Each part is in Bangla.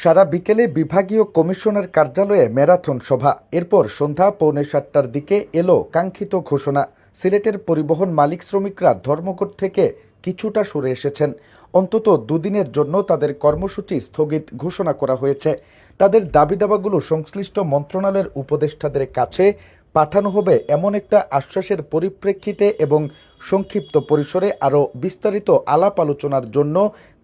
সারা বিকেলে বিভাগীয় কমিশনের কার্যালয়ে ম্যারাথন সভা। এরপর সন্ধ্যা পৌনে সাতটার দিকে এলো কাঙ্ক্ষিত ঘোষণা। সিলেটের পরিবহন মালিক শ্রমিকরা ধর্মঘট থেকে কিছুটা সরে এসেছেন। অন্তত দুদিনের জন্য তাদের কর্মসূচি স্থগিত ঘোষণা করা হয়েছে। তাদের দাবি দাবাগুলো সংশ্লিষ্ট মন্ত্রণালয়ের উপদেষ্টাদের কাছে পাঠানো হবে এমন একটা আশ্বাসের পরিপ্রেক্ষিতে এবং সংক্ষিপ্ত পরিসরে আরও বিস্তারিত আলাপ আলোচনার জন্য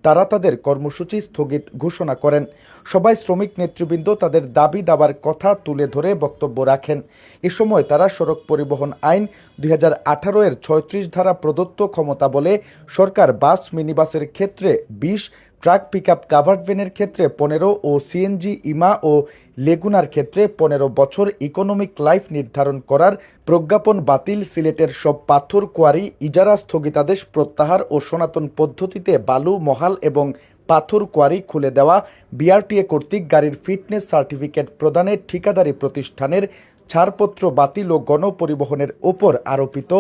তারা তাদের কর্মসূচি স্থগিত ঘোষণা করেন। সবাই শ্রমিক নেতৃবৃন্দ তাদের দাবি দাবার কথা তুলে ধরে বক্তব্য রাখেন। এ সময় তারা সড়ক পরিবহন আইন দুই হাজার আঠারো এর ছয়ত্রিশ ধারা প্রদত্ত ক্ষমতা বলে সরকার বাস, মিনিবাসের ক্ষেত্রে বিশ ট্রাক পিক আপ কাভার্ড ভ্যানের ক্ষেত্রে পনেরো ও সিএনজি ইমা ও লেগুনার ক্ষেত্রে পনেরো বছর ইকোনমিক লাইফ নির্ধারণ করার প্রজ্ঞাপন বাতিল সিলেটের সব পাথর, কোয়ারি, ইজারা স্থগিতাদেশ প্রত্যাহার ও সনাতন পদ্ধতিতে বালু, মহাল এবং পাথর, কোয়ারি খুলে দেওয়া বিআরটিএ কর্তৃক গাড়ির ফিটনেস সার্টিফিকেট প্রদানের ঠিকাদারি প্রতিষ্ঠানের ছাড়পত্র বাতিল ও গণপরিবহনের ওপর আরোপিত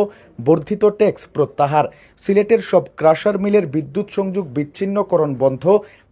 বর্ধিত ট্যাক্স প্রত্যাহার। সিলেটের সব ক্রাশার মিলের বিদ্যুৎ সংযোগ বিচ্ছিন্নকরণ বন্ধ,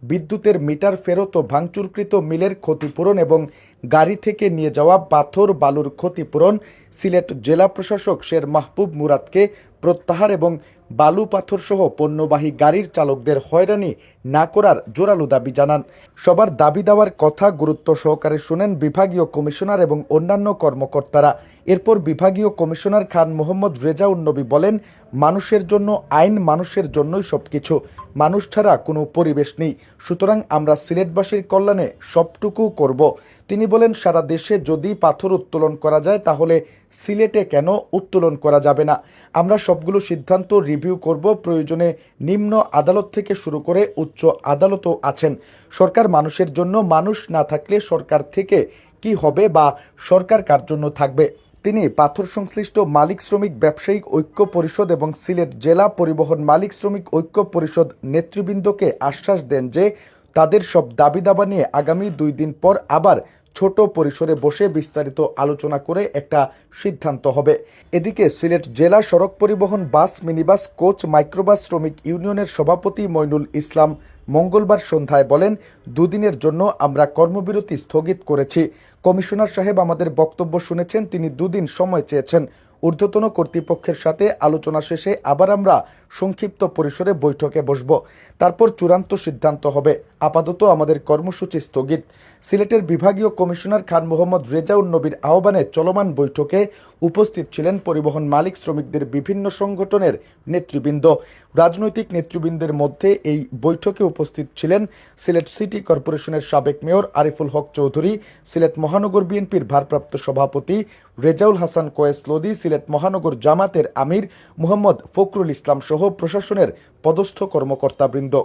বিদ্যুতের মিটার ফেরত ও ভাঙচুরকৃত মিলের ক্ষতিপূরণ এবং গাড়ি থেকে নিয়ে যাওয়া পাথর বালুর ক্ষতিপূরণ, সিলেট জেলা প্রশাসক শের মাহবুব মুরাদকে প্রত্যাহার এবং বালু পাথর সহ পণ্যবাহী গাড়ির চালকদের হয়রানি না করার জোরালো দাবি জানান। সবার দাবি দেওয়ার কথা গুরুত্ব সহকারে শুনেন বিভাগীয় কমিশনার এবং অন্যান্য কর্মকর্তারা। এরপর বিভাগীয় কমিশনার খান মোহাম্মদ রেজাউন নবী বলেন, মানুষের জন্য আইন মানুষের জন্যই সব কিছু মানুষ ছাড়া কোনো পরিবেশ নেই। সুতরাং আমরা সিলেটবাসীর কল্যাণে সবটুকু করব। তিনি বলেন, সারা দেশে যদি পাথর উত্তোলন করা যায়, তাহলে সিলেটে কেন উত্তোলন করা যাবে না? আমরা সবগুলো সিদ্ধান্ত রিভিউ করব। প্রয়োজনে নিম্ন আদালত থেকে শুরু করে উচ্চ আদালতও আছেন। সরকার মানুষের জন্য, মানুষ না থাকলে সরকার থেকে কি হবে বা সরকার কার জন্য থাকবে? তিনি পাথর সংশ্লিষ্ট মালিক শ্রমিক ব্যবসায়িক ঐক্য পরিষদ এবং সিলেট জেলা পরিবহন মালিক শ্রমিক ঐক্য পরিষদ নেতৃবৃন্দকে আশ্বাস দেন যে তাদের সব দাবি দাবা নিয়ে আগামী দুই দিন পর আবার ছোট পরিসরে বসে বিস্তারিত আলোচনা করে একটা সিদ্ধান্ত হবে। এদিকে সিলেট জেলা সড়ক পরিবহন বাস, মিনিবাস, কোচ, মাইক্রোবাস শ্রমিক ইউনিয়নের সভাপতি মইনুল ইসলাম মঙ্গলবার সন্ধ্যায় বলেন, দুদিনের জন্য আমরা কর্মবিরতি স্থগিত করেছি। কমিশনার সাহেব আমাদের বক্তব্য শুনেছেন, তিনি দুদিন সময় চেয়েছেন। ঊর্ধ্বতন কর্তৃপক্ষের সাথে আলোচনা শেষে আবার আমরা সংক্ষিপ্ত পরিসরে বৈঠকে বসব। তারপর চূড়ান্ত সিদ্ধান্ত হবে। আপাতত আমাদের কর্মসূচি স্থগিত। সিলেটের বিভাগীয় কমিশনার খান মোহাম্মদ রেজাউল নবীর আহ্বানে চলমান বৈঠকে উপস্থিত ছিলেন পরিবহন মালিক শ্রমিকদের বিভিন্ন সংগঠনের নেতৃবৃন্দ। রাজনৈতিক নেতৃবৃন্দের মধ্যে এই বৈঠকে উপস্থিত ছিলেন সিলেট সিটি কর্পোরেশনের সাবেক মেয়র আরিফুল হক চৌধুরী, সিলেট মহানগর বিএনপির ভারপ্রাপ্ত সভাপতি রেজাউল হাসান কোয়েস লোদি সিলেট মহানগর জামাতের আমির মোহাম্মদ ফখরুল ইসলাম সহ প্রশাসনের পদস্থ কর্মকর্তাবৃন্দ।